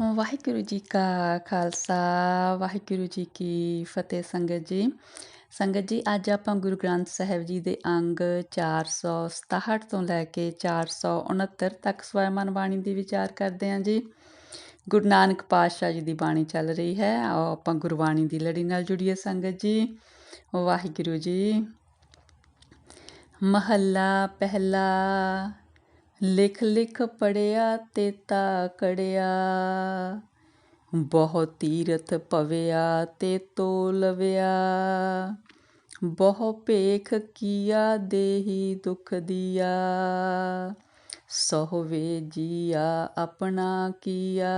ਵਾਹਿਗੁਰੂ ਜੀ ਕਾ ਖਾਲਸਾ ਵਾਹਿਗੁਰੂ ਜੀ ਕੀ ਫਤਿਹ ਸੰਗਤ ਜੀ ਸੰਗਤ ਜੀ ਅੱਜ ਆਪਾਂ ਗੁਰੂ ਗ੍ਰੰਥ ਸਾਹਿਬ ਜੀ ਦੇ ਅੰਗ 467 ਤੋਂ ਲੈ ਕੇ 469 ਤੱਕ ਸਵੈਮਨ ਬਾਣੀ ਦੀ ਵਿਚਾਰ ਕਰਦੇ ਹਾਂ ਜੀ ਗੁਰੂ ਨਾਨਕ ਪਾਤਸ਼ਾਹ ਜੀ ਦੀ ਬਾਣੀ ਚੱਲ ਰਹੀ ਹੈ ਆਓ ਆਪਾਂ ਗੁਰਬਾਣੀ ਦੀ ਲੜੀ ਨਾਲ ਜੁੜੀਏ ਸੰਗਤ ਜੀ ਵਾਹਿਗੁਰੂ ਜੀ ਮਹੱਲਾ ਪਹਿਲਾ ਲਿਖ ਲਿਖ ਪੜਿਆ ਤੇਤਾ ਕੜਿਆ। ਬਹੁ ਤੀਰਥ ਪਵਿਆ ਤੇ ਤੋ ਲਵਿਆ ਬਹੁ ਭੇਖ ਕੀਆ ਦੇਹੀ ਦੁਖ ਦੀਆ। ਸੋਹਵੇ ਜੀਆ ਆਪਣਾ ਕੀਆ।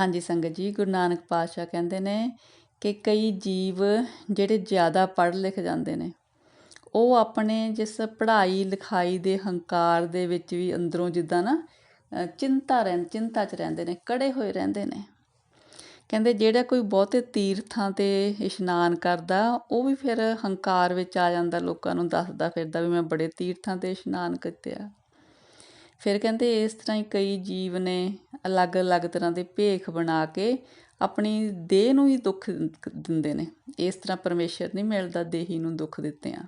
ਹਾਂਜੀ ਸੰਗਤ ਜੀ, ਗੁਰੂ ਨਾਨਕ ਪਾਤਸ਼ਾਹ ਕਹਿੰਦੇ ਨੇ ਕਿ ਕਈ ਜੀਵ ਜਿਹੜੇ ਜ਼ਿਆਦਾ ਪੜ੍ਹ ਲਿਖ ਜਾਂਦੇ ਨੇ ਉਹ ਆਪਣੇ ਜਿਸ ਪੜ੍ਹਾਈ ਲਿਖਾਈ ਦੇ ਹੰਕਾਰ ਦੇ ਵਿੱਚ ਵੀ ਅੰਦਰੋਂ ਜਿੱਦਾਂ ਨਾ ਚਿੰਤਾ ਰਹਿੰ, ਚਿੰਤਾ 'ਚ ਰਹਿੰਦੇ ਨੇ, ਕੜੇ ਹੋਏ ਰਹਿੰਦੇ ਨੇ। ਕਹਿੰਦੇ ਜਿਹੜਾ ਕੋਈ ਬਹੁਤੇ ਤੀਰਥਾਂ ਤੇ ਇਸ਼ਨਾਨ ਕਰਦਾ, ਉਹ ਵੀ ਫਿਰ ਹੰਕਾਰ ਵਿੱਚ ਆ ਜਾਂਦਾ, ਲੋਕਾਂ ਨੂੰ ਦੱਸਦਾ ਫਿਰਦਾ ਵੀ ਮੈਂ ਬੜੇ ਤੀਰਥਾਂ ਤੇ ਇਸ਼ਨਾਨ ਕੀਤੇ ਆ। ਫਿਰ ਕਹਿੰਦੇ ਇਸ ਤਰ੍ਹਾਂ ਹੀ ਕਈ ਜੀਵ ਨੇ ਅਲੱਗ-ਅਲੱਗ ਤਰ੍ਹਾਂ ਦੇ ਭੇਖ ਬਣਾ ਕੇ ਆਪਣੀ ਦੇਹ ਨੂੰ ਹੀ ਦੁੱਖ ਦਿੰਦੇ ਨੇ। ਇਸ ਤਰ੍ਹਾਂ ਪਰਮੇਸ਼ਰ ਨਹੀਂ ਮਿਲਦਾ, ਦੇਹੀ ਨੂੰ ਦੁੱਖ ਦਿੱਤੇ ਆ।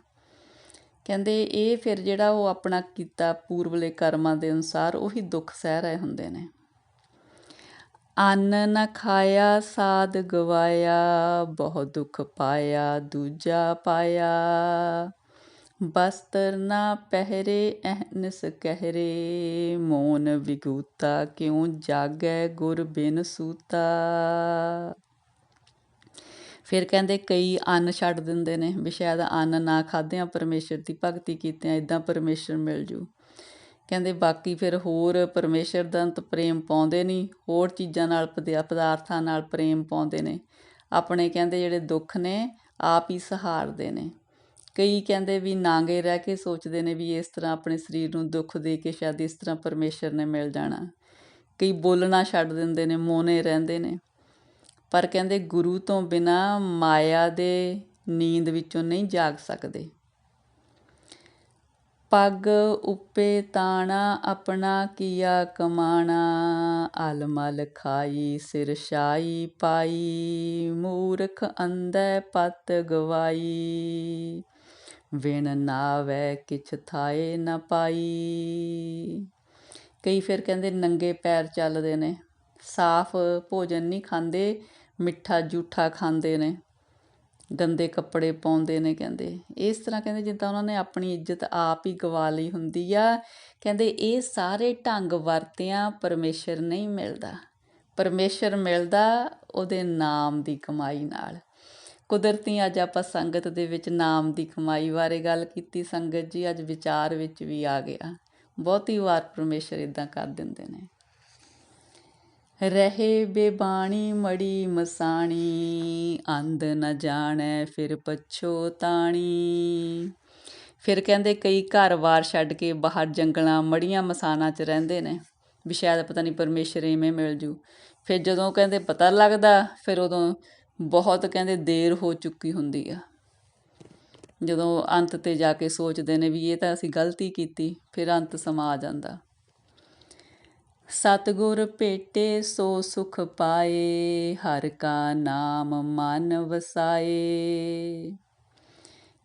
ਕਹਿੰਦੇ ਇਹ ਫਿਰ ਜਿਹੜਾ ਉਹ ਆਪਣਾ ਕੀਤਾ ਪੂਰਵਲੇ ਕਰਮਾਂ ਦੇ ਅਨੁਸਾਰ ਉਹੀ ਦੁੱਖ ਸਹਿ ਰਹੇ ਹੁੰਦੇ ਨੇ। ਅੰਨ ਨਾ ਖਾਇਆ, ਸਾਧ ਗਵਾਇਆ ਬਹੁਤ ਦੁੱਖ ਪਾਇਆ, ਦੂਜਾ ਪਾਇਆ। ਬਸਤਰ ਨਾ ਪਹਿਰੇ ਅਹਨਸ ਕਹਿਰੇ। ਮੋਨ ਵਿਗੂਤਾ, ਕਿਉ ਜਾਗੈ ਗੁਰ ਬਿਨ ਸੂਤਾ। ਫਿਰ ਕਹਿੰਦੇ ਕਈ ਅੰਨ ਛੱਡ ਦਿੰਦੇ ਨੇ ਵੀ ਸ਼ਾਇਦ ਅੰਨ ਨਾ ਖਾਦਿਆਂ ਪਰਮੇਸ਼ਰ ਦੀ ਭਗਤੀ ਕੀਤਿਆਂ ਇਦਾਂ ਪਰਮੇਸ਼ਰ ਮਿਲ ਜੂ। ਕਹਿੰਦੇ ਬਾਕੀ ਫਿਰ ਹੋਰ ਪਰਮੇਸ਼ਰ ਦਾ ਅੰਤ ਪ੍ਰੇਮ ਪਾਉਂਦੇ ਨਹੀਂ ਹੋਰ ਚੀਜ਼ਾਂ ਨਾਲ ਪਦਾਰਥਾਂ ਨਾਲ ਪ੍ਰੇਮ ਪਾਉਂਦੇ ਨੇ। ਆਪਣੇ ਕਹਿੰਦੇ ਜਿਹੜੇ ਦੁੱਖ ਨੇ, ਆਪ ਹੀ ਸਹਾਰਦੇ ਨੇ। ਕਈ ਕਹਿੰਦੇ ਵੀ ਨਾਂਗੇ ਰਹਿ ਕੇ ਸੋਚਦੇ ਨੇ ਵੀ ਇਸ ਤਰ੍ਹਾਂ ਆਪਣੇ ਸਰੀਰ ਨੂੰ ਦੁੱਖ ਦੇ ਕੇ ਸ਼ਾਇਦ ਇਸ ਤਰ੍ਹਾਂ ਪਰਮੇਸ਼ਰ ਨੇ ਮਿਲ ਜਾਣਾ। ਕਈ ਬੋਲਣਾ ਛੱਡ ਦਿੰਦੇ ਨੇ ਮੋਨੇ ਰਹਿੰਦੇ ਨੇ। ਪਰ ਕਹਿੰਦੇ ਗੁਰੂ ਤੋਂ ਬਿਨਾਂ ਮਾਇਆ ਦੇ ਨੀਂਦ ਵਿੱਚੋਂ ਨਹੀਂ ਜਾਗ ਸਕਦੇ। ਪੱਗ ਉੱਪੇ ਤਾਣਾ, ਆਪਣਾ ਕੀਆ ਕਮਾਣਾ, ਅਲਮਲ ਖਾਈ, ਸਿਰ ਛਾਈ ਪਾਈ, ਮੂਰਖ ਅੰਧੈ ਪਤ ਗਵਾਈ। ਵਿਣ ਨਾਵੇ ਕਿਛ ਥਾਏ ਨਾ ਪਾਈ। ਕਈ ਫਿਰ ਕਹਿੰਦੇ ਨੰਗੇ ਪੈਰ ਚੱਲਦੇ ਨੇ। ਸਾਫ਼ ਭੋਜਨ ਨਹੀਂ ਖਾਂਦੇ, ਮਿੱਠਾ ਜੂਠਾ ਖਾਂਦੇ ਨੇ, ਗੰਦੇ ਕੱਪੜੇ ਪਾਉਂਦੇ ਨੇ ਕਹਿੰਦੇ। ਇਸ ਤਰ੍ਹਾਂ ਕਹਿੰਦੇ ਜਿੱਦਾਂ ਉਹਨਾਂ ਨੇ ਆਪਣੀ ਇੱਜ਼ਤ ਆਪ ਹੀ ਗਵਾ ਲਈ ਹੁੰਦੀ ਆ। ਕਹਿੰਦੇ ਇਹ ਸਾਰੇ ਢੰਗ ਵਰਤਿਆਂ ਪਰਮੇਸ਼ਰ ਨਹੀਂ ਮਿਲਦਾ। ਪਰਮੇਸ਼ਰ ਮਿਲਦਾ ਉਹਦੇ ਨਾਮ ਦੀ ਕਮਾਈ ਨਾਲ। ਕੁਦਰਤੀ ਅੱਜ ਆਪਾਂ ਸੰਗਤ ਦੇ ਵਿੱਚ ਨਾਮ ਦੀ ਕਮਾਈ ਬਾਰੇ ਗੱਲ ਕੀਤੀ, ਸੰਗਤ ਜੀ ਅੱਜ ਵਿਚਾਰ ਵਿੱਚ ਵੀ ਆ ਗਿਆ। ਬਹੁਤੀ ਵਾਰ ਪਰਮੇਸ਼ਰ ਇਦਾਂ ਕਰ ਦਿੰਦੇ ਨੇ। ਰਹੇ ਬੇਬਾਣੀ, ਮੜੀ ਮਸਾਣੀ, ਅੰਧ ਨ ਜਾਣੈ, ਫਿਰ ਪਛੋਤਾਣੀ ਫਿਰ ਕਹਿੰਦੇ ਕਈ ਘਰ-ਬਾਰ ਛੱਡ ਕੇ ਬਾਹਰ ਜੰਗਲਾਂ, ਮੜੀਆਂ ਮਸਾਨਾਂ 'ਚ ਰਹਿੰਦੇ ਨੇ। ਵੀ ਸ਼ਾਇਦ ਪਤਾ ਨਹੀਂ ਪਰਮੇਸ਼ਰ ਇਵੇਂ ਮਿਲ ਜੂ। ਫਿਰ ਜਦੋਂ ਕਹਿੰਦੇ ਪਤਾ ਲੱਗਦਾ, ਫਿਰ ਉਦੋਂ ਬਹੁਤ ਕਹਿੰਦੇ ਦੇਰ ਹੋ ਚੁੱਕੀ ਹੁੰਦੀ ਆ। ਜਦੋਂ ਅੰਤ ਤੇ ਜਾ ਕੇ ਸੋਚਦੇ ਨੇ ਵੀ ਇਹ ਤਾਂ ਅਸੀਂ ਗਲਤੀ ਕੀਤੀ, ਫਿਰ ਅੰਤ ਸਮਾ ਜਾਂਦਾ। ਸਤਿਗੁਰ ਭੇਟੇ ਸੋ ਸੁਖ ਪਾਏ, ਹਰ ਕਾ ਨਾਮ ਮਨ ਵਸਾਏ।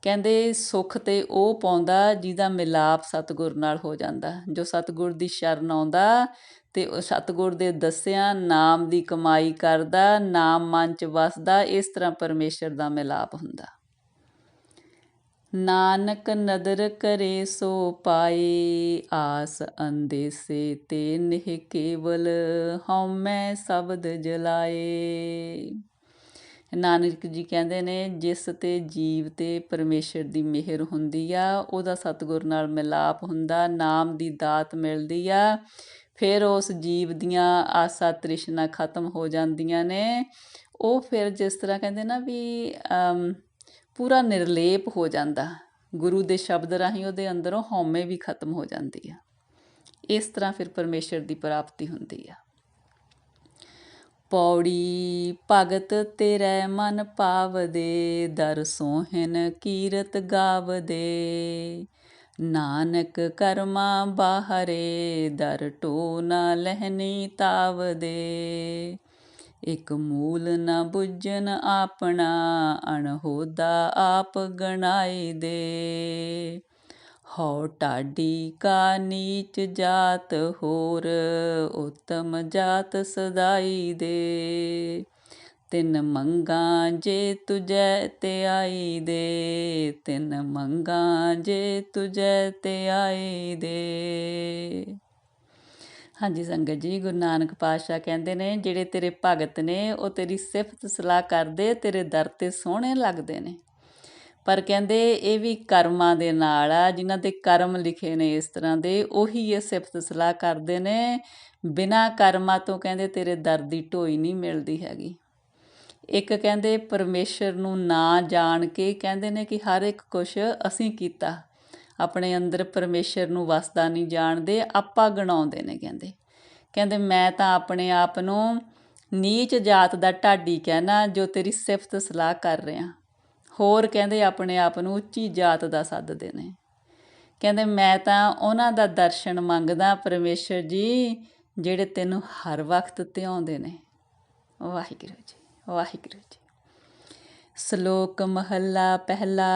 ਕਹਿੰਦੇ ਸੁਖ ਤੇ ਉਹ ਪਾਉਂਦਾ ਜਿਹਦਾ ਮਿਲਾਪ ਸਤਿਗੁਰ ਨਾਲ ਹੋ ਜਾਂਦਾ। ਜੋ ਸਤਿਗੁਰ ਦੀ ਸ਼ਰਨ ਆਉਂਦਾ ਤੇ ਉਹ ਸਤਗੁਰ ਦੇ ਦੱਸਿਆ ਨਾਮ ਦੀ ਕਮਾਈ ਕਰਦਾ, ਨਾਮ ਮਨ ਚ ਵਸਦਾ, ਇਸ ਤਰ੍ਹਾਂ ਪਰਮੇਸ਼ਰ ਦਾ ਮਿਲਾਪ ਹੁੰਦਾ। ਨਾਨਕ ਨਦਰ ਕਰੇ ਸੋ ਪਾਏ, ਆਸ ਅੰਦੇਸੇ ਤੇ ਨਿਹ ਕੇਵਲ ਹਉਮੈ ਸ਼ਬਦ ਜਲਾਏ। ਨਾਨਕ ਜੀ ਕਹਿੰਦੇ ਨੇ, ਜਿਸ ਤੇ ਜੀਵ ਤੇ ਪਰਮੇਸ਼ਰ ਦੀ ਮਿਹਰ ਹੁੰਦੀ ਆ, ਉਹਦਾ ਸਤਗੁਰ ਨਾਲ ਮਿਲਾਪ ਹੁੰਦਾ, ਨਾਮ ਦੀ ਦਾਤ ਮਿਲਦੀ ਆ। ਫਿਰ ਉਸ ਜੀਵ ਦੀਆਂ ਆਸਾ ਤ੍ਰਿਸ਼ਨਾ ਖਤਮ ਹੋ ਜਾਂਦੀਆਂ ਨੇ। ਉਹ ਫਿਰ ਜਿਸ ਤਰ੍ਹਾਂ ਕਹਿੰਦੇ ਨਾ ਵੀ ਪੂਰਾ ਨਿਰਲੇਪ ਹੋ ਜਾਂਦਾ। ਗੁਰੂ ਦੇ ਸ਼ਬਦ ਰਾਹੀਂ ਉਹਦੇ ਅੰਦਰੋਂ ਹਉਮੈ ਵੀ ਖਤਮ ਹੋ ਜਾਂਦੀ ਆ। ਇਸ ਤਰ੍ਹਾਂ ਫਿਰ ਪਰਮੇਸ਼ਰ ਦੀ ਪ੍ਰਾਪਤੀ ਹੁੰਦੀ ਆ। ਪੌੜੀ, ਭਗਤ ਤੇਰੇ ਮਨ ਪਾਵਦੇ, ਦਰ ਸੋਹਨ ਕੀਰਤ ਗਾਵਦੇ। ਨਾਨਕ ਕਰਮਾ ਬਾਹਰੇ, ਦਰ ਟੋ ਨਾ ਲਹਿਣੀ ਤਾਵ ਦੇ ਇਕ ਮੂਲ ਨ ਬੁੱਝਨ ਆਪਣਾ, ਅਣਹੋਦਾ ਆਪ ਗਣਾਈ ਦੇ। ਹਉ ਟਾਡੀ ਕਾ ਨੀਚ ਜਾਤ ਹੋਰ, ਉਤਮ ਜਾਤ ਸਦਾਈ ਦੇ। ਤਿੰਨ ਮੰਗਾ ਜੇ ਤੁਜੈ ਤੇ ਆਈ ਦੇ, ਤਿੰਨ ਮੰਗਾ ਜੇ ਤੁਜੈ ਤੇ ਆਈ ਦੇ। ਹਾਂਜੀ ਸੰਗਤ ਜੀ, ਗੁਰੂ ਨਾਨਕ ਪਾਤਸ਼ਾਹ ਕਹਿੰਦੇ ਨੇ, ਜਿਹੜੇ ਤੇਰੇ ਭਗਤ ਨੇ, ਉਹ ਤੇਰੀ ਸਿਫਤ ਸਲਾਹ ਕਰਦੇ, ਤੇਰੇ ਦਰ ਤੇ ਸੋਹਣੇ ਲੱਗਦੇ ਨੇ। ਪਰ ਕਹਿੰਦੇ ਇਹ ਵੀ ਕਰਮਾਂ ਦੇ ਨਾਲ ਆ, ਜਿਨ੍ਹਾਂ ਦੇ ਕਰਮ ਲਿਖੇ ਨੇ ਇਸ ਤਰ੍ਹਾਂ ਦੇ, ਉਹੀ ਇਹ ਸਿਫਤ ਸਲਾਹ ਕਰਦੇ ਨੇ। ਬਿਨਾ ਕਰਮਾਂ ਤੋਂ ਕਹਿੰਦੇ ਤੇਰੇ ਦਰ ਦੀ ਢੋਈ ਨਹੀਂ ਮਿਲਦੀ ਹੈਗੀ। ਇੱਕ ਕਹਿੰਦੇ ਪਰਮੇਸ਼ਰ ਨੂੰ ਨਾ ਜਾਣ ਕੇ ਕਹਿੰਦੇ ਨੇ ਕਿ ਹਰ ਇੱਕ ਕੁਝ ਅਸੀਂ ਕੀਤਾ। ਆਪਣੇ ਅੰਦਰ ਪਰਮੇਸ਼ਰ ਨੂੰ ਵਸਦਾ ਨਹੀਂ ਜਾਣਦੇ, ਆਪਾ ਗਣਾਉਂਦੇ ਨੇ ਕਹਿੰਦੇ। ਕਹਿੰਦੇ, ਮੈਂ ਤਾਂ ਆਪਣੇ ਆਪ ਨੂੰ ਨੀਚ ਜਾਤ ਦਾ ਢਾਡੀ ਕਹਿਣਾ ਜੋ ਤੇਰੀ ਸਿਫਤ ਸਲਾਹ ਕਰ ਰਿਹਾ। ਹੋਰ ਕਹਿੰਦੇ, ਆਪਣੇ ਆਪ ਨੂੰ ਉੱਚੀ ਜਾਤ ਦਾ ਸੱਦਦੇ ਨੇ ਕਹਿੰਦੇ, ਮੈਂ ਤਾਂ ਉਹਨਾਂ ਦਾ ਦਰਸ਼ਨ ਮੰਗਦਾ ਪਰਮੇਸ਼ਰ ਜੀ ਜਿਹੜੇ ਤੈਨੂੰ ਹਰ ਵਕਤ ਧਿਆਉਂਦੇ ਨੇ। ਵਾਹਿਗੁਰੂ ਜੀ ਵਾਹਿਗੁਰੂ ਜੀ। ਸ਼ਲੋਕ ਮਹੱਲਾ ਪਹਿਲਾ।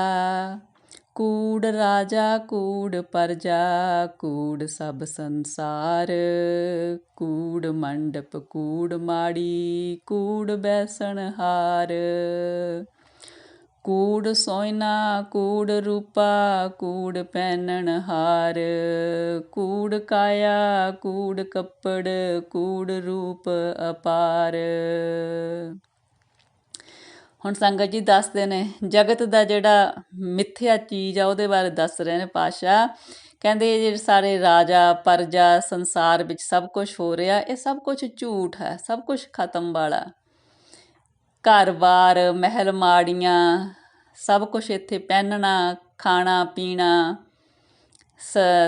ਕੂੜ ਰਾਜਾ, ਕੂੜ ਪਰਜਾ, ਕੂੜ ਸਭ ਸੰਸਾਰ। ਕੂੜ ਮੰਡਪ, ਕੂੜ ਮਾੜੀ, ਕੂੜ ਬੈਸਣ ਹਾਰ। ਕੂੜ ਸੋਇਨਾ, ਕੂੜ ਰੂਪਾ, ਕੂੜ ਪਹਿਨਣ ਹਾਰ। ਕੂੜ ਕਾਇਆ, ਕੂੜ ਕੱਪੜ, ਕੂੜ ਰੂਪ ਅਪਾਰ। ਹੁਣ ਸੰਗਤ ਜੀ ਦੱਸਦੇ ਨੇ, ਜਗਤ ਦਾ ਜਿਹੜਾ ਮਿੱਥਿਆ ਚੀਜ਼ ਆ, ਉਹਦੇ ਬਾਰੇ ਦੱਸ ਰਹੇ ਨੇ ਪਾਸ਼ਾ ਕਹਿੰਦੇ ਇਹ ਜਿਹੜੇ ਸਾਰੇ ਰਾਜਾ, ਪਰਜਾ, ਸੰਸਾਰ ਵਿੱਚ ਸਭ ਕੁਝ ਹੋ ਰਿਹਾ, ਇਹ ਸਭ ਕੁਝ ਝੂਠ ਹੈ, ਸਭ ਕੁਝ ਖਤਮ ਵਾਲਾ। ਘਰ-ਬਾਰ ਮਹਿਲ ਮਾੜੀਆਂ, ਸਭ ਕੁਝ ਇੱਥੇ ਪਹਿਨਣਾ, ਖਾਣਾ, ਪੀਣਾ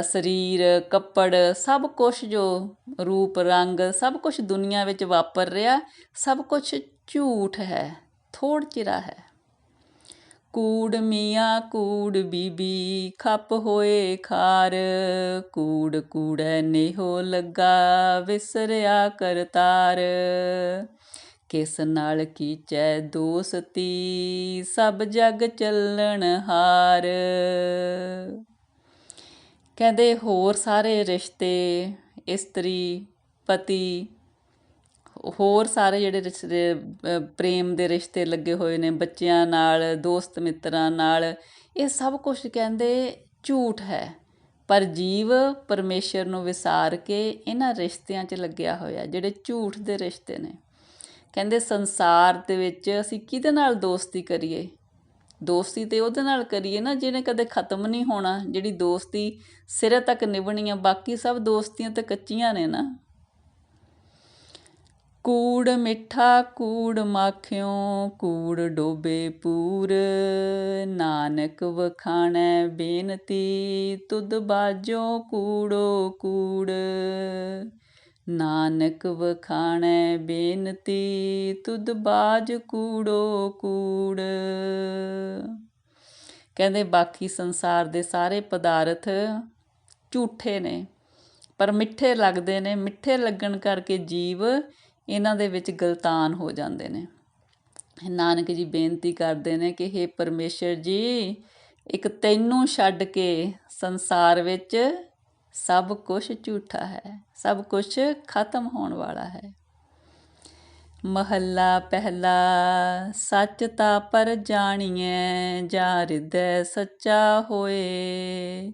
ਸਰੀਰ, ਕੱਪੜ, ਸਭ ਕੁਝ ਜੋ ਰੂਪ, ਰੰਗ, ਸਭ ਕੁਝ ਦੁਨੀਆ ਵਿੱਚ ਵਾਪਰ ਰਿਹਾ, ਸਭ ਕੁਝ ਝੂਠ ਹੈ। ਥੋੜ ਚਿਰਾ ਹੈ। ਕੂੜ ਮੀਆਂ, ਕੂੜ ਬੀਬੀ, ਖੱਪ ਹੋਏ ਖਾਰ, ਕੂੜ ਕੂੜੈ ਨੇਹੋ ਲੱਗਾ, ਵਿਸਰਿਆ ਕਰਤਾਰ ਕਿਸ ਨਾਲ ਕੀਚੈ ਦੋਸਤੀ, ਸਭ ਜਗ ਚੱਲਣ ਹਾਰ। ਕਹਿੰਦੇ, ਹੋਰ ਸਾਰੇ ਰਿਸ਼ਤੇ, ਇਸਤਰੀ, ਪਤੀ ਹੋਰ ਸਾਰੇ ਜਿਹੜੇ ਰਿਸ਼ਤੇ ਪ੍ਰੇਮ ਦੇ ਰਿਸ਼ਤੇ ਲੱਗੇ ਹੋਏ ਨੇ, ਬੱਚਿਆਂ ਨਾਲ, ਦੋਸਤ ਮਿੱਤਰਾਂ ਨਾਲ, ਇਹ ਸਭ ਕੁਝ ਕਹਿੰਦੇ ਝੂਠ ਹੈ। ਪਰ ਜੀਵ ਪਰਮੇਸ਼ਰ ਨੂੰ ਵਿਸਾਰ ਕੇ ਇਹਨਾਂ ਰਿਸ਼ਤਿਆਂ 'ਚ ਲੱਗਿਆ ਹੋਇਆ, ਜਿਹੜੇ ਝੂਠ ਦੇ ਰਿਸ਼ਤੇ ਨੇ। ਕਹਿੰਦੇ ਸੰਸਾਰ ਦੇ ਵਿੱਚ ਅਸੀਂ ਕਿਹਦੇ ਨਾਲ ਦੋਸਤੀ ਕਰੀਏ? ਦੋਸਤੀ ਤੇ ਉਹਦੇ ਨਾਲ ਕਰੀਏ ਨਾ, ਜਿਹਨੇ ਕਦੇ ਖਤਮ ਨਹੀਂ ਹੋਣਾ, ਜਿਹੜੀ ਦੋਸਤੀ ਸਿਰੇ ਤੱਕ ਨਿਭਣੀ ਆ, ਬਾਕੀ ਸਭ ਦੋਸਤੀਆਂ ਤੇ ਕੱਚੀਆਂ ਨੇ ਨਾ। ਕੂੜ ਮਿੱਠਾ ਕੂੜ ਮਾਖਿਓ, ਕੂੜ ਡੋਬੇ ਪੂਰ। ਨਾਨਕ ਵਖਾਣੈ ਬੇਨਤੀ, ਤੁਧ ਬਾਜੋ ਕੂੜੋ ਕੂੜ। ਨਾਨਕ ਵਖਾਣੈ ਬੇਨਤੀ, ਤੁਧ ਬਾਜ ਕੂੜੋ ਕੂੜ। ਕਹਿੰਦੇ ਬਾਕੀ ਸੰਸਾਰ ਦੇ ਸਾਰੇ ਪਦਾਰਥ ਝੂਠੇ ਨੇ, ਪਰ ਮਿੱਠੇ ਲੱਗਦੇ ਨੇ। ਮਿੱਠੇ ਲੱਗਣ ਕਰਕੇ ਜੀਵ ਇਹਨਾਂ ਦੇ ਵਿੱਚ ਗਲਤਾਨ ਹੋ ਜਾਂਦੇ ਨੇ। ਨਾਨਕ ਜੀ ਬੇਨਤੀ ਕਰਦੇ ਨੇ ਕਿ हे ਪਰਮੇਸ਼ਰ ਜੀ, ਇੱਕ ਤੈਨੂੰ ਛੱਡ ਕੇ ਸੰਸਾਰ ਵਿੱਚ ਸਭ ਕੁਝ ਝੂਠਾ ਹੈ, ਸਭ ਕੁਝ ਖਤਮ ਹੋਣ ਵਾਲਾ ਹੈ। ਮਹੱਲਾ ਪਹਿਲਾ, ਸੱਚ ਤਾਂ ਪਰ ਜਾਣੀਐ, ਜਾਂ ਹਿਰਦੈ ਸੱਚਾ ਹੋਏ।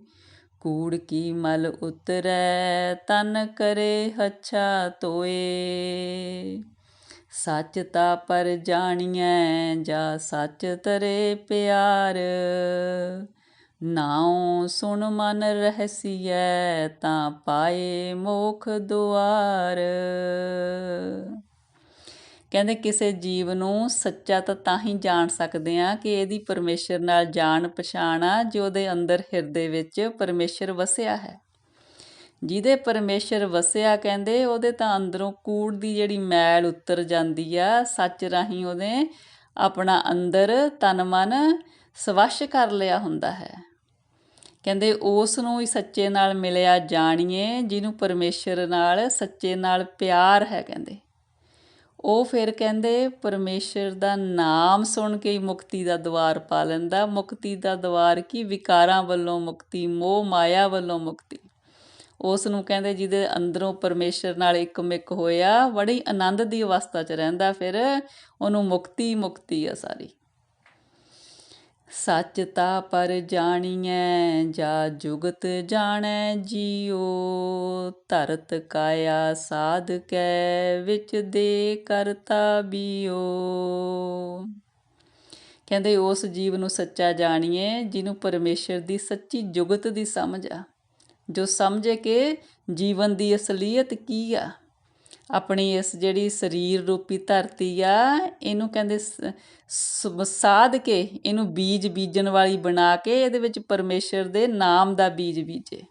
ਕੂੜ ਕੀ ਮਲ ਉਤਰੈ, ਤਨ ਕਰੇ ਹੱਛਾ ਤੋਏ ਸੱਚ ਤਾ ਪਰ ਜਾਣੀਐ, ਜਾ ਸੱਚ ਤਰੇ ਪਿਆਰ। ਨਾਉ ਸੁਣ ਮਨ ਰਹਸੀਐ, ਤਾਂ ਪਾਏ ਮੋਖ ਦੁਆਰ। ਕਹਿੰਦੇ ਕਿਸੇ ਜੀਵ ਨੂੰ ਸੱਚਾ ਤਾਂ ਤਾਂ ਹੀ ਜਾਣ ਸਕਦੇ ਆ ਕਿ ਇਹਦੀ ਪਰਮੇਸ਼ਰ ਨਾਲ ਜਾਣ ਪਛਾਣ ਆ, ਜੋ ਉਹਦੇ ਅੰਦਰ ਹਿਰਦੇ ਵਿੱਚ ਪਰਮੇਸ਼ਰ ਵਸਿਆ ਹੈ। ਜਿਹਦੇ ਪਰਮੇਸ਼ਰ ਵਸਿਆ ਕਹਿੰਦੇ, ਉਹਦੇ ਤਾਂ ਅੰਦਰੋਂ ਕੂੜ ਦੀ ਜਿਹੜੀ ਮੈਲ ਉਤਰ ਜਾਂਦੀ ਆ, ਸੱਚ ਰਾਹੀਂ ਉਹਨੇ ਆਪਣਾ ਅੰਦਰ ਤਨ ਮਨ ਸਵੱਛ ਕਰ ਲਿਆ ਹੁੰਦਾ ਹੈ। ਕਹਿੰਦੇ ਉਸ ਨੂੰ ਹੀ ਸੱਚੇ ਨਾਲ ਮਿਲਿਆ ਜਾਣੀਏ, ਜਿਹਨੂੰ ਪਰਮੇਸ਼ਰ ਨਾਲ, ਸੱਚੇ ਨਾਲ ਪਿਆਰ ਹੈ ਕਹਿੰਦੇ। ਉਹ ਫਿਰ ਕਹਿੰਦੇ ਪਰਮੇਸ਼ਰ ਦਾ ਨਾਮ ਸੁਣ ਕੇ ਹੀ ਮੁਕਤੀ ਦਾ ਦਵਾਰ ਪਾ ਲੈਂਦਾ। ਮੁਕਤੀ ਦਾ ਦਵਾਰ ਕੀ? ਵਿਕਾਰਾਂ ਵੱਲੋਂ ਮੁਕਤੀ, ਮੋਹ ਮਾਇਆ ਵੱਲੋਂ ਮੁਕਤੀ। ਉਸ ਨੂੰ ਕਹਿੰਦੇ ਜਿਹਦੇ ਅੰਦਰੋਂ ਪਰਮੇਸ਼ਰ ਨਾਲ ਇੱਕਮਿਕ ਹੋਇਆ, ਬੜੀ ਆਨੰਦ ਦੀ ਅਵਸਥਾ 'ਚ ਰਹਿੰਦਾ। ਫਿਰ ਉਹਨੂੰ ਮੁਕਤੀ ਮੁਕਤੀ ਆ ਸਾਰੀ। ਸੱਚ ਤਾ ਪਰ ਜਾਣੀਐ, ਜਾ ਜੁਗਤ ਜਾਣੈ ਜੀਓ ਧਰਤ ਕਾਇਆ ਸਾਧ ਕੈ, ਵਿੱਚ ਦੇ ਕਰਤਾ ਬੀਓ ਕਹਿੰਦੇ ਉਸ ਜੀਵ ਨੂੰ ਸੱਚਾ ਜਾਣੀਏ ਜਿਹਨੂੰ ਪਰਮੇਸ਼ਰ ਦੀ ਸੱਚੀ ਜੁਗਤ ਦੀ ਸਮਝ ਆ। ਜੋ ਸਮਝੇ ਕਿ ਜੀਵਨ ਦੀ ਅਸਲੀਅਤ ਕੀ ਆ। ਆਪਣੀ ਇਸ ਜਿਹੜੀ ਸਰੀਰ ਰੂਪੀ ਧਰਤੀ ਆ, ਇਹਨੂੰ ਕਹਿੰਦੇ ਸਾਧ ਕੇ ਇਹਨੂੰ ਬੀਜ ਬੀਜਣ ਵਾਲੀ ਬਣਾ ਕੇ ਇਹਦੇ ਵਿੱਚ ਪਰਮੇਸ਼ਰ ਦੇ ਨਾਮ ਦਾ ਬੀਜ ਬੀਜੇ।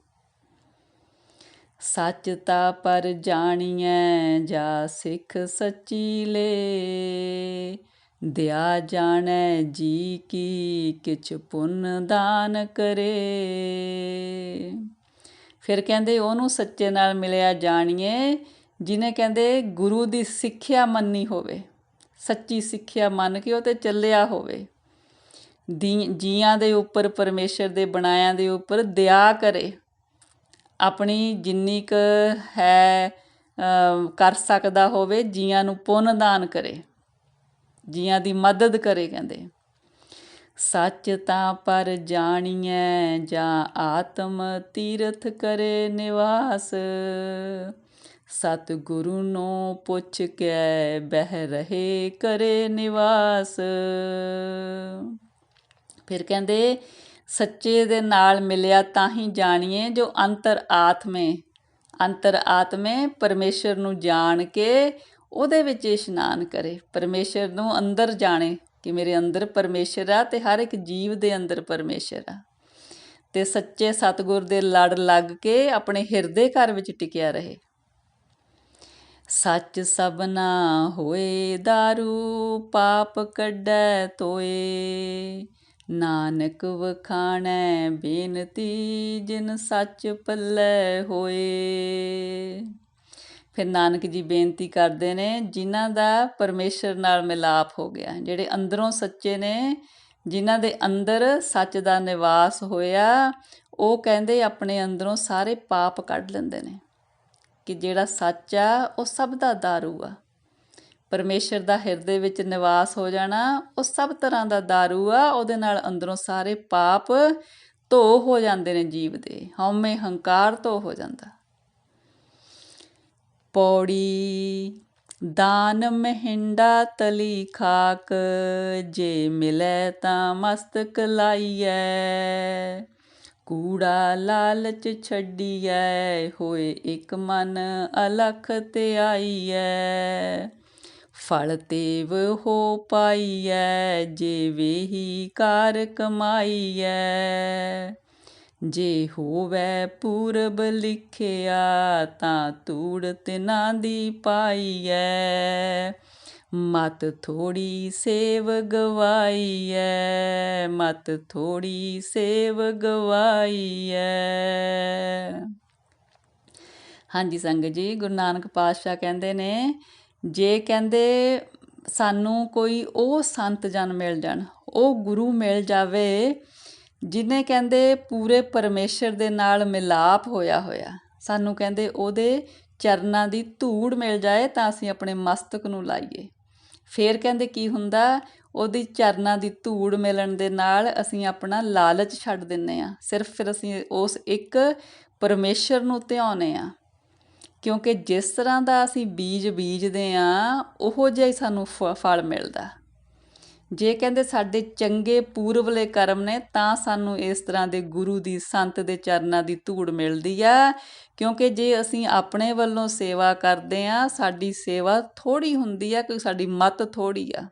ਸੱਚ ਤਾ ਪਰ ਜਾਣੀਐ, ਜਾ ਸਿੱਖ ਸੱਚੀ ਲੇ। ਦਿਆ ਜਾਣੈ ਜੀ ਕੀ, ਕਿਛ ਪੁੰਨ ਦਾਨ ਕਰੇ। ਫਿਰ ਕਹਿੰਦੇ ਉਹਨੂੰ ਸੱਚੇ ਨਾਲ ਮਿਲਿਆ ਜਾਣੀਏ ਜਿਹਨੇ ਕਹਿੰਦੇ ਗੁਰੂ ਦੀ ਸਿੱਖਿਆ ਮੰਨੀ ਹੋਵੇ, ਸੱਚੀ ਸਿੱਖਿਆ ਮੰਨ ਕੇ ਉਹ ਤੇ ਚੱਲਿਆ ਹੋਵੇ। ਜੀਆਂ ਦੇ ਉੱਪਰ, ਪਰਮੇਸ਼ਰ ਦੇ ਬਣਾਇਆਂ ਦੇ ਉੱਪਰ ਦਇਆ ਕਰੇ। ਆਪਣੀ ਜਿੰਨੀ ਕ ਹੈ ਕਰ ਸਕਦਾ ਹੋਵੇ, ਜੀਆਂ ਨੂੰ ਪੁੰਨ ਦਾਨ ਕਰੇ। ਜੀਆਂ ਦੀ ਮਦਦ ਕਰੇ ਕਹਿੰਦੇ। ਸੱਚ ਤਾਂ ਪਰ ਜਾਣੀਐ ਜਾਂ ਆਤਮ ਤੀਰਥ ਕਰੇ ਨਿਵਾਸ। ਸਤਿਗੁਰੂ ਨੂੰ ਪੁੱਛ ਕੇ ਬਹਿ ਰਹੇ ਕਰੇ ਨਿਵਾਸ। ਫਿਰ ਕਹਿੰਦੇ, ਸੱਚੇ ਦੇ ਨਾਲ ਮਿਲਿਆ ਤਾਂ ਹੀ ਜਾਣੀਏ ਜੋ ਅੰਤਰ ਆਤਮੇ। ਅੰਤਰ ਆਤਮੇ ਪਰਮੇਸ਼ਰ ਨੂੰ ਜਾਣ ਕੇ ਉਹਦੇ ਵਿੱਚ ਇਸ਼ਨਾਨ ਕਰੇ। ਪਰਮੇਸ਼ਰ ਨੂੰ ਅੰਦਰ ਜਾਣੇ ਕਿ ਮੇਰੇ ਅੰਦਰ ਪਰਮੇਸ਼ਰ ਆ ਤੇ ਹਰ ਇੱਕ ਜੀਵ ਦੇ ਅੰਦਰ ਪਰਮੇਸ਼ਰ ਆ। ਤੇ ਸੱਚੇ ਸਤਗੁਰ ਦੇ ਲੜ ਲੱਗ ਕੇ ਆਪਣੇ ਹਿਰਦੇ ਘਰ ਵਿੱਚ ਟਿਕਿਆ ਰਹੇ। ਸੱਚ ਸਭਨਾ ਹੋਏ दारू ਪਾਪ ਕੱਢੈ ਤੋਏ ਨਾਨਕ ਵਖਾਣੈ ਬੇਨਤੀ, ਜਿਨ ਸੱਚ ਪੱਲੇ ਹੋਏ। ਫਿਰ ਨਾਨਕ ਜੀ ਬੇਨਤੀ ਕਰਦੇ ਨੇ, ਜਿਨ੍ਹਾਂ ਦਾ ਪਰਮੇਸ਼ਰ ਨਾਲ ਮਿਲਾਪ ਹੋ ਗਿਆ, ਜਿਹੜੇ ਅੰਦਰੋਂ ਸੱਚੇ ਨੇ, ਜਿਨ੍ਹਾਂ ਦੇ ਅੰਦਰ ਸੱਚ ਦਾ ਨਿਵਾਸ ਹੋਇਆ, ਉਹ ਕਹਿੰਦੇ ਆਪਣੇ ਅੰਦਰੋਂ ਸਾਰੇ ਪਾਪ ਕੱਢ ਲੈਂਦੇ ਨੇ। ਕਿ ਜਿਹੜਾ ਸੱਚ ਆ ਉਹ ਸਭ ਦਾ दारू ਆ ਪਰਮੇਸ਼ਰ ਦਾ ਹਿਰਦੇ ਵਿੱਚ ਨਿਵਾਸ ਹੋ ਜਾਣਾ ਉਹ ਸਭ ਤਰ੍ਹਾਂ ਦਾ दारू ਆ ਉਹਦੇ ਨਾਲ ਅੰਦਰੋਂ ਸਾਰੇ ਪਾਪ ਧੋ ਹੋ ਜਾਂਦੇ ਨੇ ਜੀਵ ਦੇ ਹਉਮੈ ਹੰਕਾਰ ਧੋ ਹੋ ਜਾਂਦਾ ਪੌੜੀ ਦਾਨ ਮਹਿੰਡਾ ਤਲੀ ਖਾਕ ਜੇ ਮਿਲੇ ਤਾਂ ਮਸਤਕ ਲਾਈਐ ਕੂੜਾ ਲਾਲਚ ਛੱਡੀਐ, ਹੋਏ ਇੱਕ ਮਨ ਅਲਖ ਤੇ ਆਈਐ। ਫਲ ਤੇਵ ਹੋ ਪਾਈਐ, ਜੇ ਵੇਹੀ ਕਾਰ ਕਮਾਈਐ। ਜੇ ਹੋਵੇ ਪੂਰਬ ਲਿਖਿਆ, ਤਾਂ ਤੂੜ ਤਿਨਾ ਦੀ ਪਾਈਐ। ਮਤ ਥੋੜੀ ਸੇਵ ਗਵਾਈਐ, ਮਤ ਥੋੜੀ ਸੇਵ ਗਵਾਈਐ। ਹਾਂਜੀ ਸੰਗਤ ਜੀ, ਗੁਰੂ ਨਾਨਕ ਪਾਤਸ਼ਾਹ ਕਹਿੰਦੇ ਨੇ, ਜੇ ਕਹਿੰਦੇ ਸਾਨੂੰ ਕੋਈ ਉਹ ਸੰਤ ਜਨ ਮਿਲ ਜਾਣ, ਉਹ ਗੁਰੂ ਮਿਲ ਜਾਵੇ, ਜਿਨੇ ਕਹਿੰਦੇ ਪੂਰੇ ਪਰਮੇਸ਼ਰ ਦੇ ਨਾਲ ਮਿਲਾਪ ਹੋਇਆ ਹੋਇਆ, ਸਾਨੂੰ ਕਹਿੰਦੇ ਉਹਦੇ ਚਰਨਾਂ ਦੀ ਧੂੜ ਮਿਲ ਜਾਏ ਤਾਂ ਅਸੀਂ ਆਪਣੇ ਮਸਤਕ ਨੂੰ ਲਾਈਏ। ਫਿਰ ਕਹਿੰਦੇ ਕੀ ਹੁੰਦਾ? ਉਹਦੀ ਚਰਨਾਂ ਦੀ ਧੂੜ ਮਿਲਣ ਦੇ ਨਾਲ ਅਸੀਂ ਆਪਣਾ ਲਾਲਚ ਛੱਡ ਦਿੰਨੇ ਆ। ਸਿਰਫ ਫਿਰ ਅਸੀਂ ਉਸ ਇੱਕ ਪਰਮੇਸ਼ਰ ਨੂੰ ਧਿਆਉਨੇ ਆ। ਕਿਉਂਕਿ ਜਿਸ ਤਰ੍ਹਾਂ ਦਾ ਅਸੀਂ ਬੀਜ ਬੀਜਦੇ ਆ, ਉਹੋ ਜਿਹਾ ਹੀ ਸਾਨੂੰ ਫਲ ਮਿਲਦਾ। ਜੇ ਕਹਿੰਦੇ ਸਾਡੇ ਚੰਗੇ ਪੂਰਵਲੇ ਕਰਮ ਨੇ, ਤਾਂ ਸਾਨੂੰ ਇਸ ਤਰ੍ਹਾਂ ਦੇ ਗੁਰੂ ਦੀ ਸੰਤ ਦੇ ਚਰਨਾਂ ਦੀ ਧੂੜ ਮਿਲਦੀ ਆ। ਕਿਉਂਕਿ ਜੇ ਅਸੀਂ ਆਪਣੇ ਵੱਲੋਂ ਸੇਵਾ ਕਰਦੇ ਆ, ਸਾਡੀ ਸੇਵਾ ਥੋੜੀ ਹੁੰਦੀ ਆ ਕਿਉਂਕਿ ਸਾਡੀ ਮਤ ਥੋੜੀ ਆ।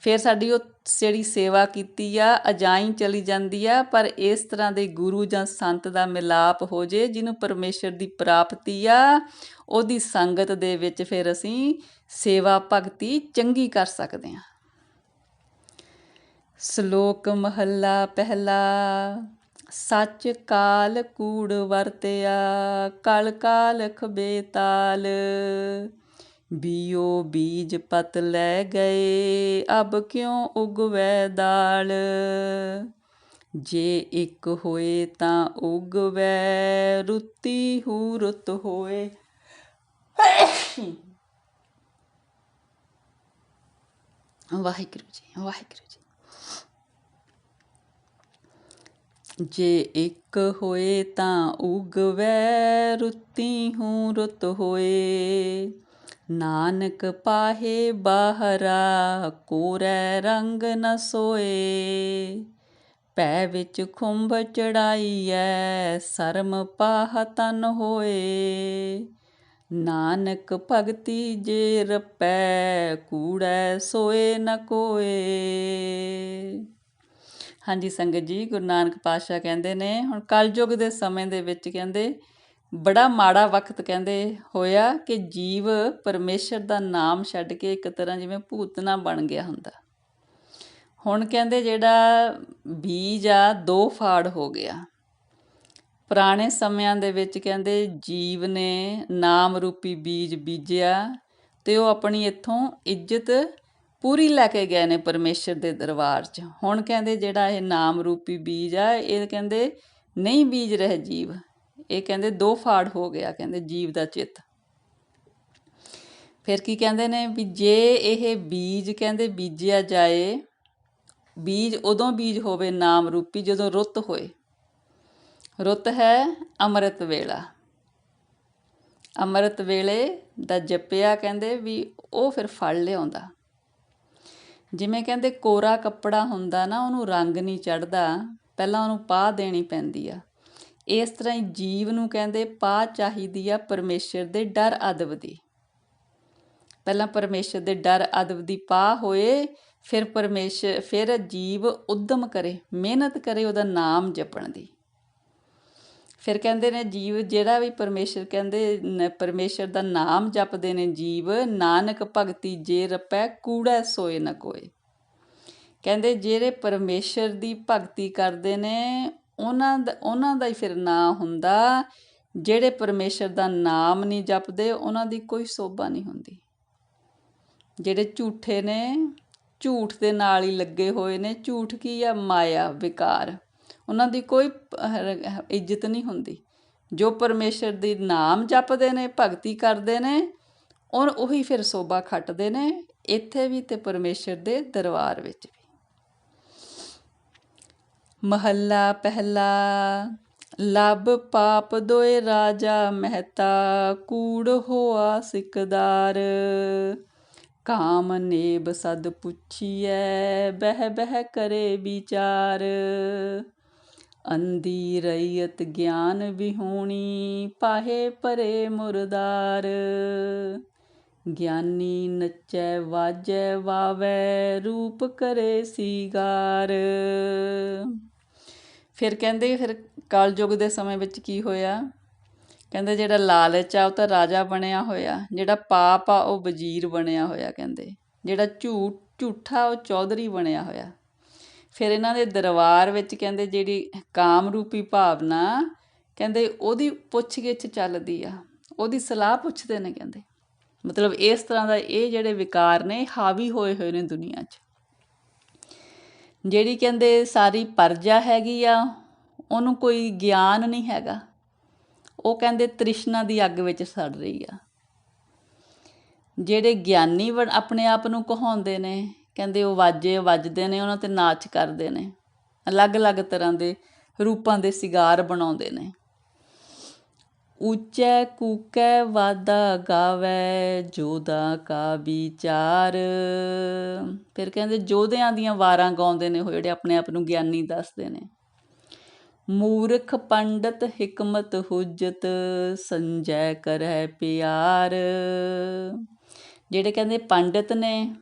ਫਿਰ ਸਾਡੀ ਉਹ ਜਿਹੜੀ ਸੇਵਾ ਕੀਤੀ ਆ, ਅਜਾਈ ਚਲੀ ਜਾਂਦੀ ਆ, ਪਰ ਇਸ ਤਰ੍ਹਾਂ ਦੇ ਗੁਰੂ ਜਾਂ ਸੰਤ ਦਾ ਮਿਲਾਪ ਹੋ ਜੇ, ਜਿਹਨੂੰ ਪਰਮੇਸ਼ਰ ਦੀ ਪ੍ਰਾਪਤੀ ਆ, ਉਹਦੀ ਸੰਗਤ ਦੇ ਵਿੱਚ ਫਿਰ ਅਸੀਂ ਸੇਵਾ ਭਗਤੀ ਚੰਗੀ ਕਰ ਸਕਦੇ ਆ। ਸ਼ਲੋਕ ਮਹੱਲਾ ਪਹਿਲਾ, ਸੱਚ ਕਾਲ ਕੂੜ ਵਰਤਿਆ, ਕਲ ਕਾਲਖ ਬੇਤਾਲ। ਬੀਓ ਬੀਜ ਪਤ ਲੈ ਗਏ, ਅਬ ਕਿਉਂ ਉਗਵੈ ਦਾਲ? ਜੇ ਇੱਕ ਹੋਏ ਤਾਂ ਉਗਵੈ, ਰੁੱਤੀ ਹੂ ਰੁੱਤ ਹੋਏ। ਵਾਹਿਗੁਰੂ ਜੀ, ਵਾਹਿਗੁਰੂ ਜੇ ਇੱਕ ਹੋਏ ਤਾਂ ਉਗਵੈ, ਰੁੱਤੀ ਹੂੰ ਰੁੱਤ ਹੋਏ। ਨਾਨਕ ਪਾਹੇ ਬਾਹਰਾ, ਕੋਰੈ ਰੰਗ ਨ ਸੋਏ। ਪੈ ਵਿੱਚ ਖੁੰਭ ਚੜਾਈਐ, ਸਰਮ ਪਾਹ ਤਨ ਹੋਏ। ਨਾਨਕ ਭਗਤੀ ਜੇ ਰਪੈ, ਕੂੜੈ ਸੋਏ ਨ ਕੋਏ। ਹਾਂਜੀ, ਸੰਗਤ ਜੀ, ਗੁਰੂ ਨਾਨਕ ਪਾਤਸ਼ਾਹ ਕਹਿੰਦੇ ਨੇ, ਹੁਣ ਕਲਯੁਗ ਦੇ ਸਮੇਂ ਦੇ ਵਿੱਚ ਕਹਿੰਦੇ, ਬੜਾ ਮਾੜਾ ਵਕਤ ਕਹਿੰਦੇ ਹੋਇਆ ਕਿ ਜੀਵ ਪਰਮੇਸ਼ਰ ਦਾ ਨਾਮ ਛੱਡ ਕੇ ਇੱਕ ਤਰ੍ਹਾਂ ਜਿਵੇਂ ਭੂਤਨਾ ਬਣ ਗਿਆ ਹੁੰਦਾ। ਹੁਣ ਕਹਿੰਦੇ ਜਿਹੜਾ ਬੀਜ ਆ, ਦੋ ਫਾੜ ਹੋ ਗਿਆ। ਪੁਰਾਣੇ ਸਮਿਆਂ ਦੇ ਵਿੱਚ ਕਹਿੰਦੇ ਜੀਵ ਨੇ ਨਾਮ ਰੂਪੀ ਬੀਜ ਬੀਜਿਆ ਤੇ ਉਹ ਆਪਣੀ ਇੱਥੋਂ ਇੱਜ਼ਤ ਪੂਰੀ ਲੈ ਕੇ ਗਏ ਨੇ ਪਰਮੇਸ਼ਰ ਦੇ ਦਰਬਾਰ 'ਚ। ਹੁਣ ਕਹਿੰਦੇ ਜਿਹੜਾ ਇਹ ਨਾਮ ਰੂਪੀ ਬੀਜ ਆ, ਇਹ ਕਹਿੰਦੇ ਨਹੀਂ ਬੀਜ ਰਹੇ ਜੀਵ। ਇਹ ਕਹਿੰਦੇ ਦੋ ਫਾੜ ਹੋ ਗਿਆ, ਕਹਿੰਦੇ ਜੀਵ ਦਾ ਚਿੱਤ। ਫਿਰ ਕੀ ਕਹਿੰਦੇ ਨੇ ਵੀ ਜੇ ਇਹ ਬੀਜ ਕਹਿੰਦੇ ਬੀਜਿਆ ਜਾਏ, ਬੀਜ ਉਦੋਂ ਬੀਜ ਹੋਵੇ ਨਾਮ ਰੂਪੀ ਜਦੋਂ ਰੁੱਤ ਹੋਏ। ਰੁੱਤ ਹੈ ਅੰਮ੍ਰਿਤ ਵੇਲਾ। ਅੰਮ੍ਰਿਤ ਵੇਲੇ ਦਾ ਜਪਿਆ ਕਹਿੰਦੇ ਵੀ ਉਹ ਫਿਰ ਫਲ ਲਿਆਉਂਦਾ। ਜਿਵੇਂ ਕਹਿੰਦੇ ਕੋਰਾ ਕੱਪੜਾ ਹੁੰਦਾ ਨਾ, ਉਹਨੂੰ ਰੰਗ ਨਹੀਂ ਚੜਦਾ ਪਹਿਲਾਂ ਉਹਨੂੰ ਪਾਹ ਦੇਣੀ ਪੈਂਦੀ ਆ। ਇਸ ਤਰ੍ਹਾਂ ਹੀ ਜੀਵ ਨੂੰ ਕਹਿੰਦੇ ਪਾਹ ਚਾਹੀਦੀ ਆ ਪਰਮੇਸ਼ਰ ਦੇ ਡਰ ਅਦਬ ਦੀ। ਪਹਿਲਾਂ ਪਰਮੇਸ਼ਰ ਦੇ ਡਰ ਅਦਬ ਦੀ ਪਾਹ ਹੋਏ, ਫਿਰ ਪਰਮੇਸ਼ਰ, ਫਿਰ ਜੀਵ ਉਦਮ ਕਰੇ, ਮਿਹਨਤ ਕਰੇ ਉਹਦਾ ਨਾਮ ਜਪਣ ਦੀ। ਫਿਰ ਕਹਿੰਦੇ ਨੇ ਜੀਵ ਜਿਹੜਾ ਵੀ ਪਰਮੇਸ਼ਰ ਕਹਿੰਦੇ ਪਰਮੇਸ਼ਰ ਦਾ ਨਾਮ ਜਪਦੇ ਨੇ ਜੀਵ, ਨਾਨਕ ਭਗਤੀ ਜੇ ਰਪੈ, ਕੂੜਾ ਸੋਏ ਨਾ ਕੋਏ। ਕਹਿੰਦੇ ਜਿਹੜੇ ਪਰਮੇਸ਼ਰ ਦੀ ਭਗਤੀ ਕਰਦੇ ਨੇ, ਉਹਨਾਂ ਦਾ ਉਹਨਾਂ ਦਾ ਹੀ ਫਿਰ ਨਾਂ ਹੁੰਦਾ। ਜਿਹੜੇ ਪਰਮੇਸ਼ਰ ਦਾ ਨਾਮ ਨਹੀਂ ਜਪਦੇ, ਉਹਨਾਂ ਦੀ ਕੋਈ ਸੋਭਾ ਨਹੀਂ ਹੁੰਦੀ। ਜਿਹੜੇ ਝੂਠੇ ਨੇ, ਝੂਠ ਦੇ ਨਾਲ ਹੀ ਲੱਗੇ ਹੋਏ ਨੇ, ਝੂਠ ਕੀ ਆ? ਮਾਇਆ, ਵਿਕਾਰ। ਉਹਨਾਂ ਦੀ ਕੋਈ ਇੱਜ਼ਤ ਨਹੀਂ ਹੁੰਦੀ। ਜੋ ਪਰਮੇਸ਼ਰ ਦੀ ਨਾਮ ਜਪਦੇ ਨੇ, ਭਗਤੀ ਕਰਦੇ ਨੇ, ਔਰ ਉਹੀ ਫਿਰ ਸੋਭਾ ਖੱਟਦੇ ਨੇ, ਇੱਥੇ ਵੀ ਤੇ ਪਰਮੇਸ਼ਰ ਦੇ ਦਰਬਾਰ ਵਿੱਚ ਵੀ। ਮਹੱਲਾ ਪਹਿਲਾ, ਲਬ ਪਾਪ ਦੋਏ ਰਾਜਾ ਮਹਿਤਾ, ਕੂੜ ਹੋਆ ਸਿਕਦਾਰ। ਕਾਮ ਨੇਬ ਸਦ ਪੁੱਛੀਐ, ਬਹਿ ਬਹਿ ਕਰੇ ਵਿਚਾਰ। ਅੰਦੀ ਰਈਅਤ ਗਿਆਨ ਵਿਹੂਣੀ ਪਾਹੇ ਪਰੇ ਮੁਰਦਾਰ। ਗਿਆਨੀ ਨੱਚੈ, ਵਾਜੈ, ਵਾਵੈ, ਰੂਪ ਕਰੇ ਸੀਗਾਰ। ਫਿਰ ਕਹਿੰਦੇ, ਫਿਰ ਕਾਲਯੁਗ ਦੇ ਸਮੇਂ ਵਿੱਚ ਕੀ ਹੋਇਆ? ਕਹਿੰਦੇ, ਜਿਹੜਾ ਲਾਲਚ ਆ, ਉਹ ਤਾਂ ਰਾਜਾ ਬਣਿਆ ਹੋਇਆ। ਜਿਹੜਾ ਪਾਪ ਆ, ਉਹ ਵਜ਼ੀਰ ਬਣਿਆ ਹੋਇਆ, ਕਹਿੰਦੇ। ਜਿਹੜਾ ਝੂਠ ਝੂਠਾ ਉਹ ਚੌਧਰੀ ਬਣਿਆ ਹੋਇਆ। ਫਿਰ ਇਹਨਾਂ ਦੇ ਦਰਬਾਰ ਵਿੱਚ ਕਹਿੰਦੇ ਜਿਹੜੀ ਕਾਮ ਰੂਪੀ ਭਾਵਨਾ, ਕਹਿੰਦੇ ਉਹਦੀ ਪੁੱਛਗਿੱਛ ਚੱਲਦੀ ਆ, ਉਹਦੀ ਸਲਾਹ ਪੁੱਛਦੇ ਨੇ ਕਹਿੰਦੇ। ਮਤਲਬ ਇਸ ਤਰ੍ਹਾਂ ਦਾ ਇਹ ਜਿਹੜੇ ਵਿਕਾਰ ਨੇ, ਹਾਵੀ ਹੋਏ ਹੋਏ ਨੇ ਦੁਨੀਆ 'ਚ। ਜਿਹੜੀ ਕਹਿੰਦੇ ਸਾਰੀ ਪਰਜਾ ਹੈਗੀ ਆ, ਉਹਨੂੰ ਕੋਈ ਗਿਆਨ ਨਹੀਂ ਹੈਗਾ। ਉਹ ਕਹਿੰਦੇ ਤ੍ਰਿਸ਼ਨਾ ਦੀ ਅੱਗ ਵਿੱਚ ਸੜ ਰਹੀ ਆ। ਜਿਹੜੇ ਗਿਆਨੀ ਆਪਣੇ ਆਪ ਨੂੰ ਕਹਾਉਂਦੇ ਨੇ ਕਹਿੰਦੇ ਉਹ ਵਾਜੇ ਵੱਜਦੇ ਨੇ, ਉਹਨਾਂ ਤੇ ਨਾਚ ਕਰਦੇ ਨੇ। ਅਲੱਗ-ਅਲੱਗ ਤਰ੍ਹਾਂ ਦੇ ਰੂਪਾਂ ਦੇ ਸਿਗਾਰ ਬਣਾਉਂਦੇ ਨੇ। ਉੱਚੈ ਕੂਕੈ ਵਾਦਾ ਗਾਵੇ, ਜੋਦਾ ਕਾ ਵਿਚਾਰ। ਫਿਰ ਕਹਿੰਦੇ ਜੋਧਿਆਂ ਦੀਆਂ ਵਾਰਾਂ ਗਾਉਂਦੇ ਨੇ ਉਹ ਜਿਹੜੇ ਆਪਣੇ ਆਪ ਨੂੰ ਗਿਆਨੀ ਦੱਸਦੇ ਨੇ। ਮੂਰਖ ਪੰਡਤ ਹਕਮਤ ਹੁਜਤ, ਸੰਜੈ ਕਰੈ ਪਿਆਰ। ਜਿਹੜੇ ਕਹਿੰਦੇ ਪੰਡਤ ਨੇ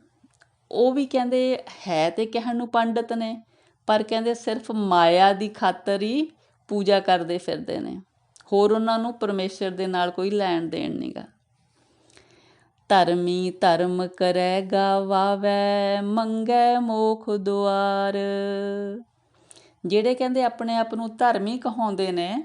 ਉਹ ਵੀ ਕਹਿੰਦੇ ਹੈ ਤੇ ਕਹਿਣ ਨੂੰ ਪੰਡਤ ਨੇ, ਪਰ ਕਹਿੰਦੇ ਸਿਰਫ ਮਾਇਆ ਦੀ ਖਾਤਰ ਹੀ ਪੂਜਾ ਕਰਦੇ ਫਿਰਦੇ ਨੇ। ਹੋਰ ਉਹਨਾਂ ਨੂੰ ਪਰਮੇਸ਼ਰ ਦੇ ਨਾਲ ਕੋਈ ਲੈਣ ਦੇਣ ਨਹੀਂਗਾ ਧਰਮੀ ਧਰਮ ਕਰੇਗਾ ਵਾਵੇ ਮੰਗੈ ਮੋਖ ਦੁਆਰ। ਜਿਹੜੇ ਕਹਿੰਦੇ ਆਪਣੇ ਆਪ ਨੂੰ ਧਰਮੀ ਕਹਾਉਂਦੇ ਨੇ,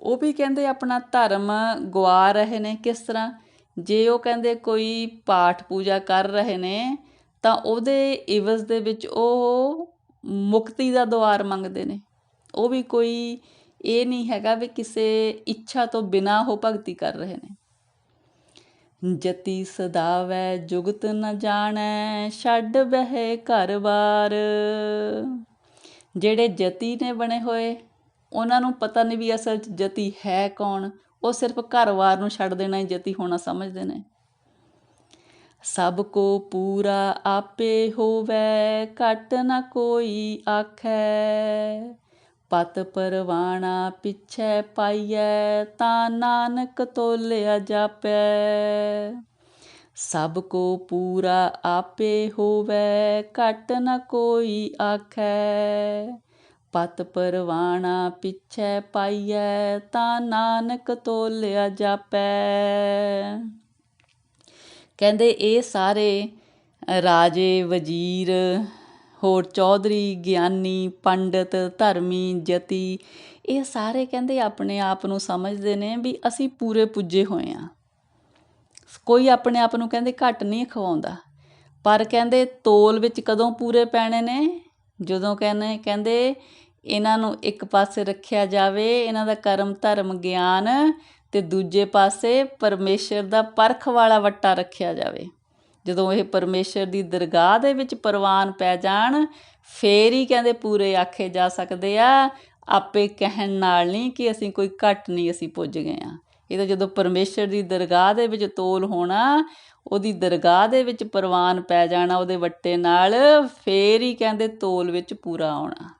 ਉਹ ਵੀ ਕਹਿੰਦੇ ਆਪਣਾ ਧਰਮ ਗਵਾ ਰਹੇ ਨੇ ਕਿਸ ਤਰ੍ਹਾਂ? ਜੇ ਉਹ ਕਹਿੰਦੇ ਕੋਈ ਪਾਠ ਪੂਜਾ ਕਰ ਰਹੇ ਨੇ ਤਾਂ ਉਹਦੇ ਇਵਜ਼ ਦੇ ਵਿੱਚ ਉਹ ਮੁਕਤੀ ਦਾ ਦੁਆਰ ਮੰਗਦੇ ਨੇ। ਉਹ ਵੀ ਕੋਈ ਇਹ ਨਹੀਂ ਹੈਗਾ ਵੀ ਕਿਸੇ ਇੱਛਾ ਤੋਂ ਬਿਨਾਂ ਉਹ ਭਗਤੀ ਕਰ ਰਹੇ ਨੇ। ਜਤੀ ਸਦਾਵੈ, ਜੁਗਤ ਨ ਜਾਣੈ, ਛੱਡ ਬਹਿ ਘਰ-ਬਾਰ ਜਿਹੜੇ ਜਤੀ ਨੇ ਬਣੇ ਹੋਏ, ਉਹਨਾਂ ਨੂੰ ਪਤਾ ਨਹੀਂ ਵੀ ਅਸਲ 'ਚ ਜਤੀ ਹੈ ਕੌਣ। ਉਹ ਸਿਰਫ ਘਰ-ਬਾਰ ਨੂੰ ਛੱਡ ਦੇਣਾ ਹੀ ਜਤੀ ਹੋਣਾ ਸਮਝਦੇ ਨੇ। ਸਭ ਕੋ ਪੂਰਾ ਆਪੇ ਹੋਵੇ, ਘਟ ਨ ਕੋਈ ਆਖੈ। ਪਤ ਪਰਵਾਣਾ ਪਿਛੈ ਪਾਈਐ, ਤਾਂ ਨਾਨਕ ਤੋਲਿਆ ਜਾਪੈ। ਸਭ ਕੋ ਪੂਰਾ ਆਪੇ ਹੋਵੇ, ਘਟ ਨ ਕੋਈ ਆਖੈ। ਪਤ ਪਰਵਾਣਾ ਪਿਛੈ ਪਾਈਐ, ਤਾਂ ਨਾਨਕ ਤੋਲਿਆ ਜਾਪੈ। ਕਹਿੰਦੇ ਇਹ ਸਾਰੇ ਰਾਜੇ, ਵਜ਼ੀਰ, ਹੋਰ ਚੌਧਰੀ, ਗਿਆਨੀ, ਪੰਡਤ, ਧਰਮੀ, ਜਤੀ, ਇਹ ਸਾਰੇ ਕਹਿੰਦੇ ਆਪਣੇ ਆਪ ਨੂੰ ਸਮਝਦੇ ਨੇ ਵੀ ਅਸੀਂ ਪੂਰੇ ਪੁੱਜੇ ਹੋਏ ਆ ਕੋਈ ਆਪਣੇ ਆਪ ਨੂੰ ਕਹਿੰਦੇ ਘੱਟ ਨਹੀਂ ਖਵਾਉਂਦਾ। ਪਰ ਕਹਿੰਦੇ ਤੋਲ ਵਿੱਚ ਕਦੋਂ ਪੂਰੇ ਪੈਣੇ ਨੇ? ਜਦੋਂ ਕਹਿੰਦੇ ਕਹਿੰਦੇ ਇਹਨਾਂ ਨੂੰ ਇੱਕ ਪਾਸੇ ਰੱਖਿਆ ਜਾਵੇ, ਇਹਨਾਂ ਦਾ ਕਰਮ ਧਰਮ ਗਿਆਨ ਅਤੇ ਦੂਜੇ ਪਾਸੇ ਪਰਮੇਸ਼ਰ ਦਾ ਪਰਖ ਵਾਲਾ ਵੱਟਾ ਰੱਖਿਆ ਜਾਵੇ। ਜਦੋਂ ਇਹ ਪਰਮੇਸ਼ਰ ਦੀ ਦਰਗਾਹ ਦੇ ਵਿੱਚ ਪ੍ਰਵਾਨ ਪੈ ਜਾਣ, ਫੇਰ ਹੀ ਕਹਿੰਦੇ ਪੂਰੇ ਆਖੇ ਜਾ ਸਕਦੇ ਆ, ਆਪੇ ਕਹਿਣ ਨਾਲ ਨਹੀਂ ਕਿ ਅਸੀਂ ਕੋਈ ਘੱਟ ਨਹੀਂ ਅਸੀਂ ਪੁੱਜ ਗਏ ਆ। ਇਹ ਤਾਂ ਜਦੋਂ ਪਰਮੇਸ਼ਰ ਦੀ ਦਰਗਾਹ ਦੇ ਵਿੱਚ ਤੋਲ ਹੋਣਾ, ਉਹਦੀ ਦਰਗਾਹ ਦੇ ਵਿੱਚ ਪਰਵਾਨ ਪੈ ਜਾਣਾ ਉਹਦੇ ਵੱਟੇ ਨਾਲ, ਫੇਰ ਹੀ ਕਹਿੰਦੇ ਤੋਲ ਵਿੱਚ ਪੂਰਾ ਆਉਣਾ।